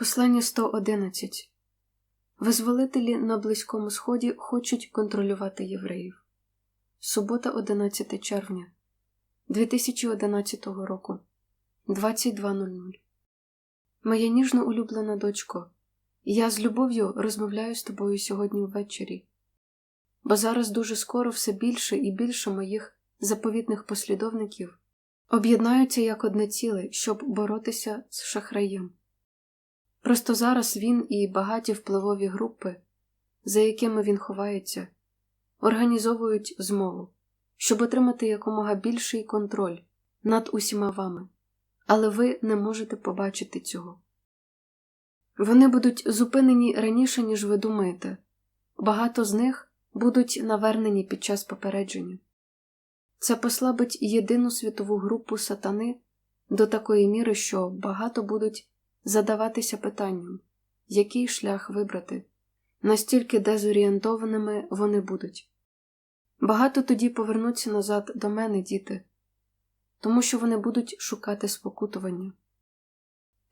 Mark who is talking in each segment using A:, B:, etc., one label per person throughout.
A: Послання 111 Визволителі на Близькому Сході хочуть контролювати євреїв. Субота, 11 червня 2011 року 22.00 Моя ніжно улюблена дочко, я з любов'ю розмовляю з тобою сьогодні ввечері, бо зараз дуже скоро все більше і більше моїх заповітних послідовників об'єднаються як одне ціле, щоб боротися з шахраєм. Просто зараз він і багаті впливові групи, за якими він ховається, організовують змову, щоб отримати якомога більший контроль над усіма вами, але ви не можете побачити цього. Вони будуть зупинені раніше, ніж ви думаєте, багато з них будуть навернені під час попередження. Це послабить єдину світову групу сатани до такої міри, що багато будуть задаватися питанням, який шлях вибрати, настільки дезорієнтованими вони будуть. Багато тоді повернуться назад до мене, діти, тому що вони будуть шукати спокутування.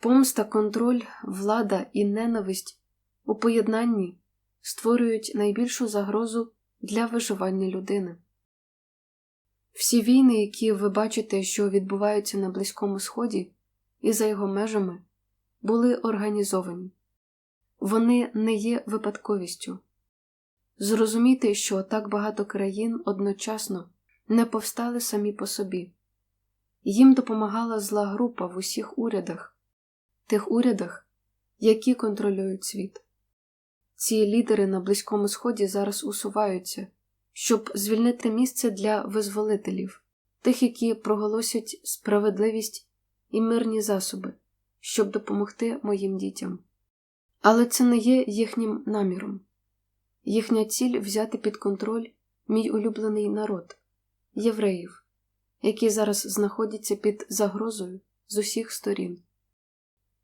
A: Помста, контроль, влада і ненависть у поєднанні створюють найбільшу загрозу для виживання людини. Всі війни, які ви бачите, що відбуваються на Близькому Сході і за його межами, були організовані, вони не є випадковістю. Зрозумійте, що так багато країн одночасно не повстали самі по собі, їм допомагала зла група в усіх урядах, тих урядах, які контролюють світ. Ці лідери на Близькому Сході зараз усуваються, щоб звільнити місце для визволителів, тих, які проголосять справедливість і мирні засоби щоб допомогти моїм дітям. Але це не є їхнім наміром. Їхня ціль взяти під контроль мій улюблений народ євреїв, які зараз знаходяться під загрозою з усіх сторін.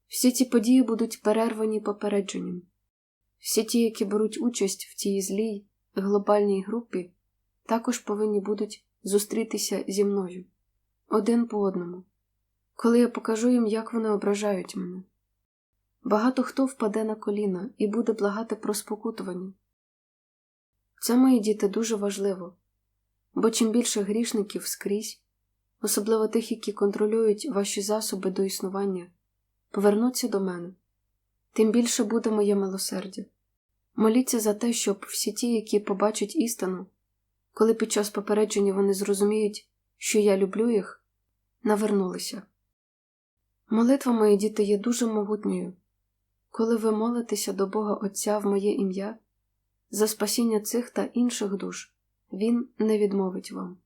A: Всі ці події будуть перервані попередженням. Всі ті, які беруть участь в цій злій глобальній групі, також повинні будуть зустрітися зі мною один по одному коли я покажу їм, як вони ображають мене. Багато хто впаде на коліна і буде благати про спокутування. Це, мої діти, дуже важливо, бо чим більше грішників скрізь, особливо тих, які контролюють ваші засоби до існування, повернуться до мене, тим більше буде моє милосердя. Моліться за те, щоб всі ті, які побачать істину, коли під час попередження вони зрозуміють, що я люблю їх, навернулися. Молитва, мої діти, є дуже могутньою. Коли ви молитеся до Бога Отця в моє ім'я, за спасіння цих та інших душ, Він не відмовить вам.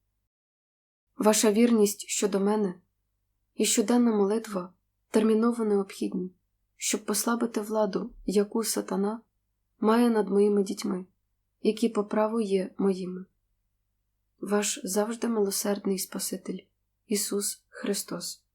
A: Ваша вірність щодо мене і щоденна молитва терміново необхідні, щоб послабити владу, яку сатана має над моїми дітьми, які по праву є моїми. Ваш завжди милосердний Спаситель Ісус Христос.